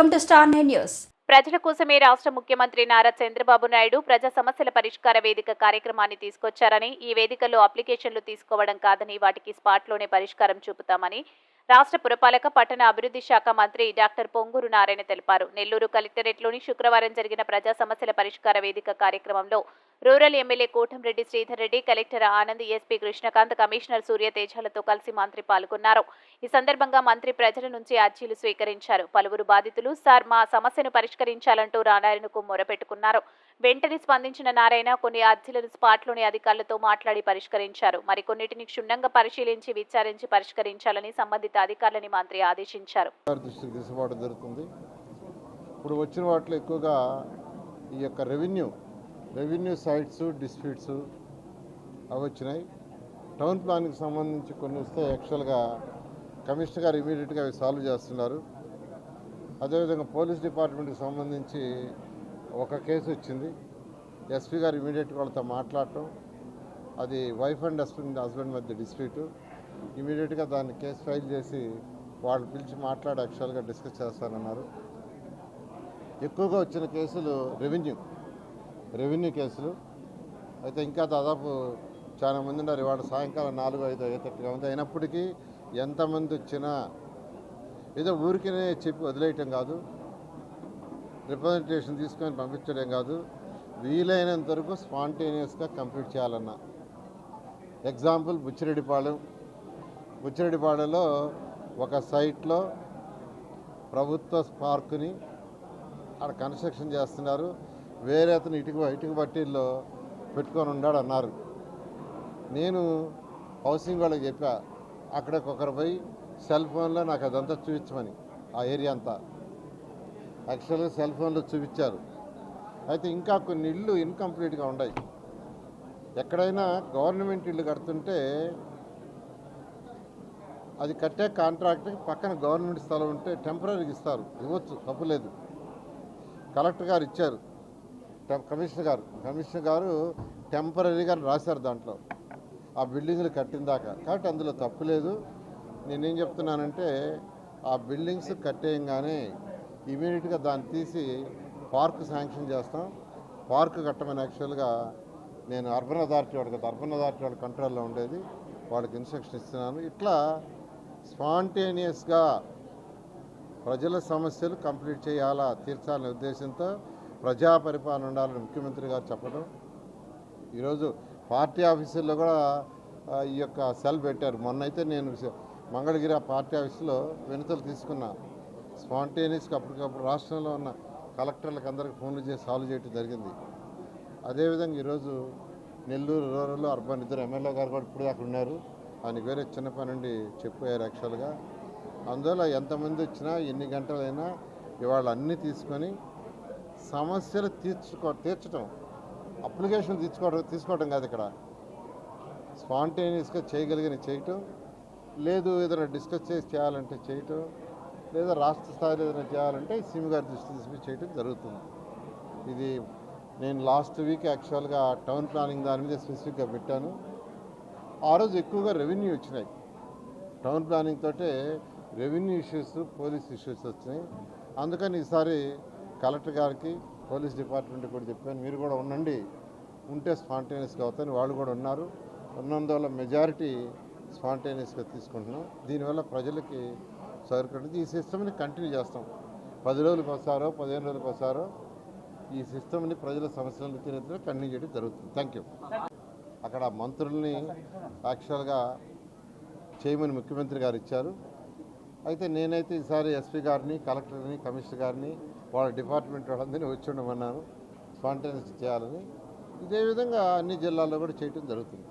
Welcome to Star Nine news. ప్రజల కోసమే రాష్ట్ర ముఖ్యమంత్రి నారా చంద్రబాబు నాయుడు ప్రజా సమస్యల పరిష్కార వేదిక కార్యక్రమాన్ని తీసుకొచ్చారని ఈ వేదికలో అప్లికేషన్లు తీసుకోవడం కాదని వాటికి స్పాట్లోనే పరిష్కారం చూపుతామని రాష్ట్ర పురపాలక పట్టణ అభివృద్ధి శాఖ మంత్రి డాక్టర్ పొంగూరు నారాయణ తెలిపారు. నెల్లూరు కలెక్టరేట్లోని శుక్రవారం జరిగిన ప్రజా సమస్యల పరిష్కార వేదిక కార్యక్రమంలో rural MLA Kotamreddy Sridhar Reddy collector Anand SP Krishnakanth commissioner Surya తేజాలతో కలిసి మంత్రి పాల్గొన్నారు. ఈ సందర్భంగా మంత్రి ప్రజల నుంచి అర్జీలు స్వీకరించారు. పలువురు బాధితులు సార్ మా సమస్యను పరిష్కరించాలంటూ నారాయణకు మొరపెట్టుకున్నారు. వెంటనే స్పందించిన నారాయణ కొన్ని అర్జీలను స్పాట్లోని అధికారులతో మాట్లాడి పరిష్కరించారు. మరికొన్నిటిని క్షుణ్ణంగా పరిశీలించి విచారించి పరిష్కరించాలని సంబంధిత అధికారులని మంత్రి ఆదేశించారు. జరుగుతుంది. ఇప్పుడు వచ్చిన వాటిలో ఎక్కువగా ఈ యొక్క రెవెన్యూ రెవెన్యూ సైట్స్ డిస్ప్యూట్స్ అవి వచ్చినాయి. టౌన్ ప్లాన్కి సంబంధించి కొన్ని వస్తే యాక్చువల్గా కమిషనర్ గారు ఇమీడియట్గా అవి సాల్వ్ చేస్తున్నారు. అదేవిధంగా పోలీస్ డిపార్ట్మెంట్కి సంబంధించి ఒక కేసు వచ్చింది. ఎస్పీ గారు ఇమీడియట్గా వాళ్ళతో మాట్లాడటం. అది వైఫ్ అండ్ హస్బెండ్ హస్బెండ్ మధ్య డిస్ప్యూటు. ఇమీడియట్గా దాన్ని కేసు ఫైల్ చేసి వాళ్ళు పిలిచి మాట్లాడి యాక్చువల్గా డిస్కస్ చేస్తానన్నారు. ఎక్కువగా వచ్చిన కేసులు రెవెన్యూ రెవెన్యూ కేసులు. అయితే ఇంకా దాదాపు చాలా మంది ఉన్నారు. ఇవాళ సాయంకాలం నాలుగు ఐదు అయ్యేటట్టుగా ఉంది. అయినప్పటికీ ఎంతమంది వచ్చినా ఏదో ఊరికినే చెప్పి వదిలేయటం కాదు. రిప్రజెంటేషన్ తీసుకొని పంపించడం కాదు. వీలైనంత వరకు స్పాంటేనియస్గా కంప్లీట్ చేయాలన్నా. ఎగ్జాంపుల్ బుచ్చిరెడ్డిపాళెం బుచ్చిరెడ్డిపాళెంలో ఒక సైట్లో ప్రభుత్వ పార్కుని అక్కడ కన్స్ట్రక్షన్ చేస్తున్నారు. వేరే అతను ఇటుక ఇటుక బట్టీల్లో పెట్టుకొని ఉన్నాడు అన్నారు. నేను హౌసింగ్ వాళ్ళకి చెప్పా అక్కడికి ఒకరు పోయి సెల్ ఫోన్లో నాకు అదంతా చూపించమని ఆ ఏరియా అంతా. యాక్చువల్గా సెల్ ఫోన్లో చూపించారు. అయితే ఇంకా కొన్ని ఇళ్ళు ఇన్కంప్లీట్గా ఉన్నాయి ఎక్కడైనా గవర్నమెంట్ ఇల్లు కడుతుంటే అది కట్టే కాంట్రాక్ట్కి పక్కన గవర్నమెంట్ స్థలం ఉంటే టెంపరీగా ఇస్తారు. ఇవ్వచ్చు తప్పులేదు కలెక్టర్ గారు ఇచ్చారు. కమిషనర్ గారు కమిషనర్ గారు టెంపరీగా రాశారు దాంట్లో. ఆ బిల్డింగ్లు కట్టిన దాకా. కాబట్టి అందులో తప్పు లేదు. నేనేం చెప్తున్నానంటే ఆ బిల్డింగ్స్ కట్టేయంగానే ఇమీడియట్గా దాన్ని తీసి పార్క్ శాంక్షన్ చేస్తాం. పార్క్ కట్టమని యాక్చువల్గా నేను అర్బన్ అథారిటీ వాడు కదా అర్బన్ అథారిటీ వాళ్ళ కంట్రోల్లో ఉండేది. వాళ్ళకి ఇన్స్ట్రక్షన్ ఇస్తున్నాను. ఇట్లా స్పాంటేనియస్గా ప్రజల సమస్యలు కంప్లీట్ చేయాలా తీర్చాలనే ఉద్దేశంతో ప్రజా పరిపాలన ఉండాలని ముఖ్యమంత్రి గారు చెప్పడం. ఈరోజు పార్టీ ఆఫీసుల్లో కూడా ఈ యొక్క సెల్ పెట్టారు. మొన్నైతే నేను మంగళగిరి ఆ పార్టీ ఆఫీసులో వినతులు తీసుకున్నా. స్పాంటేనియస్గా అప్పటికప్పుడు రాష్ట్రంలో ఉన్న కలెక్టర్లకు అందరికి ఫోన్లు చేసి సాల్వ్ చేయడం జరిగింది. అదేవిధంగా ఈరోజు నెల్లూరు రూరల్ అర్బన్ ఇద్దరు ఎమ్మెల్యే గారు కూడా ఇప్పుడు అక్కడ ఉన్నారు. ఆయనకి వేరే చిన్న పని నుండి చెప్పారు యాక్చువల్గా. అందువల్ల ఎంతమంది వచ్చినా ఎన్ని గంటలైనా ఇవాళ అన్నీ తీసుకొని సమస్యలు తీర్చుకో తీర్చడం అప్లికేషన్ తీసుకోవడం తీసుకోవడం కాదు ఇక్కడ. స్పాంటేనియస్గా చేయగలిగిన చేయటం లేదు ఏదైనా డిస్కస్ చేసి చేయాలంటే చేయటం లేదా రాష్ట్ర స్థాయిలో ఏదైనా చేయాలంటే సిమ్ గారి దృష్టి తీసుకుని చేయటం జరుగుతుంది. ఇది నేను లాస్ట్ వీక్ యాక్చువల్గా టౌన్ ప్లానింగ్ దాని మీద స్పెసిఫిక్గా పెట్టాను. ఆ రోజు ఎక్కువగా రెవెన్యూ వచ్చినాయి. టౌన్ ప్లానింగ్ తోటే రెవెన్యూ ఇష్యూస్ పోలీస్ ఇష్యూస్ వచ్చినాయి. అందుకని ఈసారి కలెక్టర్ గారికి పోలీస్ డిపార్ట్మెంట్ కూడా చెప్పాను మీరు కూడా ఉండండి. ఉంటే స్పాంటేనియస్గా అవుతాయని వాళ్ళు కూడా ఉన్నారు. ఉన్నందువల్ల మెజారిటీ స్పాంటేనియస్గా తీసుకుంటున్నాం. దీనివల్ల ప్రజలకి సౌకర్యం. ఈ సిస్టమ్ని కంటిన్యూ చేస్తాం. పది రోజులకు వస్తారో పదిహేను రోజులకు వస్తారో ఈ సిస్టమ్ని ప్రజల సమస్యలను తీరేందుకు కంటిన్యూ చేయడం జరుగుతుంది. థ్యాంక్ యూ అక్కడ మంత్రుల్ని యాక్చువల్గా చేయమని ముఖ్యమంత్రి గారు ఇచ్చారు. అయితే నేనైతే ఈసారి ఎస్పీ గారిని కలెక్టర్ని కమిషనర్ గారిని వాళ్ళ డిపార్ట్మెంట్ వాళ్ళందరినీ వచ్చి ఉండమన్నాను. స్పాంటేనియస్ చేయాలని. ఇదే విధంగా అన్ని జిల్లాల్లో కూడా చేయటం జరుగుతుంది.